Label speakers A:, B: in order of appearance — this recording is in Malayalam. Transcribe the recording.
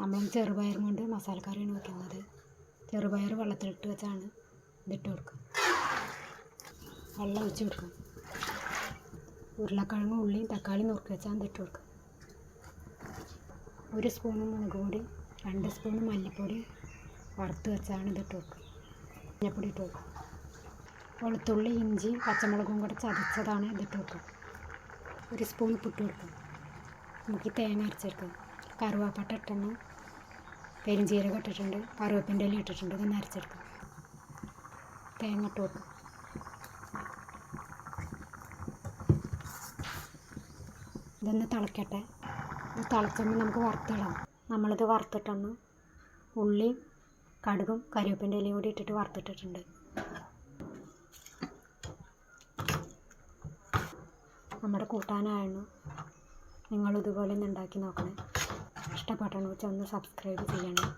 A: നമ്മൾ ചെറുപയറും കൊണ്ട് മസാലക്കറിയാണ് വെക്കുന്നത്. ചെറുപയർ വെള്ളത്തിലിട്ട് വെച്ചാണ് ഇതിട്ട് കൊടുക്കുക. വെള്ളം ഒഴിച്ച് കൊടുക്കുക. ഉരുളക്കിഴങ്ങും ഉള്ളിയും തക്കാളി നുറുക്കി വെച്ചാൽ ഇതിട്ട് കൊടുക്കുക. ഒരു സ്പൂണ് മുളക് പൊടി രണ്ട് സ്പൂണ് മല്ലിപ്പൊടി വറുത്ത് വെച്ചാണ് ഇതിട്ട് കൊടുക്കുക. മഞ്ഞപ്പൊടി ഇട്ട് കൊടുക്കുക. വെളുത്തുള്ളി ഇഞ്ചി പച്ചമുളകും കൂടെ ചതച്ചതാണ് ഇതിട്ട് കൊടുക്കുക. ഒരു സ്പൂൺ പുട്ട് കൊടുക്കുക. നമുക്ക് തേങ്ങ അരച്ചെടുക്കാം. കറുവാപ്പട്ട ഇട്ടെണ്ണം പെരുംജീരകം ഇട്ടിട്ടുണ്ട് കറുവേപ്പിന്റെ ഇല ഇട്ടിട്ടുണ്ട് ഇതൊന്ന് അരച്ചെടുക്കാം. തേങ്ങ ഇട്ട് കൊടുക്കും. ഇതൊന്ന് തിളക്കട്ടെ. ഇത് തിളച്ചുമ്പോൾ നമുക്ക് വറുത്തിടാം. നമ്മളിത് വറുത്തിട്ടൊന്ന് ഉള്ളി കടുകും കറിവേപ്പിന്റെ ഇലയും കൂടി ഇട്ടിട്ട് വറുത്തിട്ടിട്ടുണ്ട്. നമ്മുടെ കൂട്ടാനായിരുന്നു നിങ്ങളിതുപോലെ ഒന്ന് ഉണ്ടാക്കി നോക്കണേ. ഇഷ്ടപ്പെട്ടെന്ന് വെച്ചാൽ ഒന്ന് സബ്സ്ക്രൈബ് ചെയ്യണം.